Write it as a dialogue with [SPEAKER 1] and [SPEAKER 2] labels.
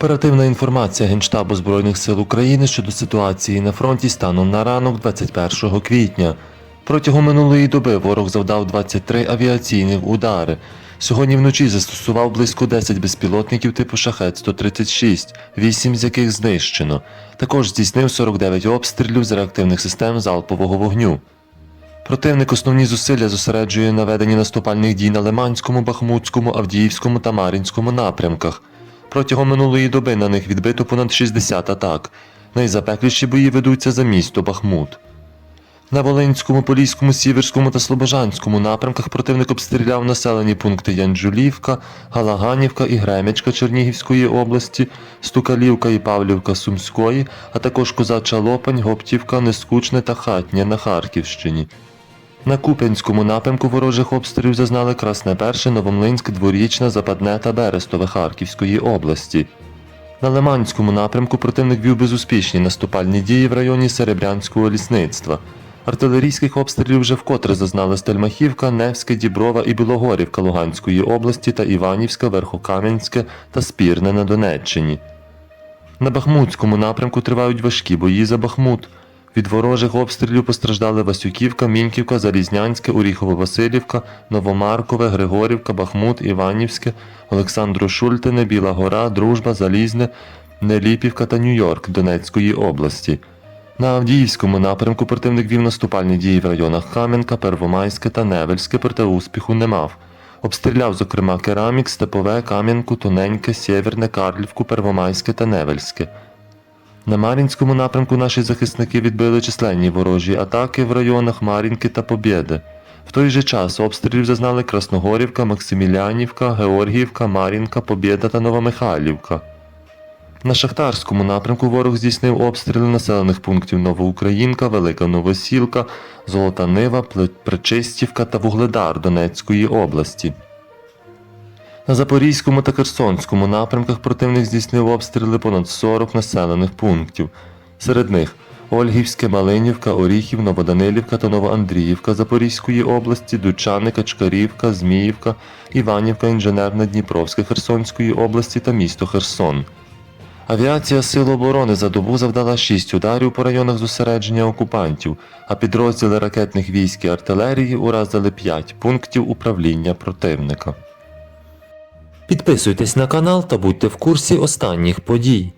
[SPEAKER 1] Оперативна інформація Генштабу Збройних сил України щодо ситуації на фронті станом на ранок 21 квітня. Протягом минулої доби ворог завдав 23 авіаційних удари. Сьогодні вночі застосував близько 10 безпілотників типу шахет 136, 8 з яких знищено. Також здійснив 49 обстрілів з реактивних систем залпового вогню. Противник основні зусилля зосереджує на веденні наступальних дій на Лиманському, Бахмутському, Авдіївському та Мар'їнському напрямках. Протягом минулої доби на них відбито понад 60 атак. Найзапекліші бої ведуться за місто Бахмут. На Волинському, Поліському, Сіверському та Слобожанському напрямках противник обстріляв населені пункти Янджулівка, Галаганівка і Гремячка Чернігівської області, Стукалівка і Павлівка Сумської, а також Козача Лопань, Гоптівка, Нескучне та Хатнє на Харківщині. На Куп'янському напрямку ворожих обстрілів зазнали Красне Перше, Новомлинськ, Дворічна, Западне та Берестове Харківської області. На Лиманському напрямку противник вів безуспішні наступальні дії в районі Серебрянського лісництва. Артилерійських обстрілів вже вкотре зазнали Стельмахівка, Невське, Діброва і Білогорівка Луганської області та Іванівська, Верхокам'янське та Спірне на Донеччині. На Бахмутському напрямку тривають важкі бої за Бахмут. Від ворожих обстрілів постраждали Васюківка, Міньківка, Залізнянське, Оріхово-Василівка, Новомаркове, Григорівка, Бахмут, Іванівське, Олександро-Шультине, Біла Гора, Дружба, Залізне, Неліпівка та Нью-Йорк Донецької області. На Авдіївському напрямку противник вів наступальні дії в районах Кам'янка, Первомайське та Невельське, проте успіху не мав. Обстріляв, зокрема, Керамік, Степове, Кам'янку, Тоненьке, Сєвєрне, Карлівку, Первомайське та Невельське. На Мар'їнському напрямку наші захисники відбили численні ворожі атаки в районах Мар'їнки та Побєди. В той же час обстрілів зазнали Красногорівка, Максимілянівка, Георгіївка, Мар'їнка, Побєда та Новомихайлівка. На Шахтарському напрямку ворог здійснив обстріли населених пунктів Новоукраїнка, Велика Новосілка, Золота Нива, Пречистівка та Вугледар Донецької області. На Запорізькому та Херсонському напрямках противник здійснив обстріли понад 40 населених пунктів. Серед них Ольгівське, Малинівка, Оріхів, Новоданилівка та Новоандріївка Запорізької області, Дучани, Качкарівка, Зміївка, Іванівка, Інженерна Дніпровська Херсонської області та місто Херсон. Авіація Сил оборони за добу завдала 6 ударів по районах зосередження окупантів, а підрозділи ракетних військ і артилерії уразили 5 пунктів управління противника. Підписуйтесь на канал та будьте в курсі останніх подій.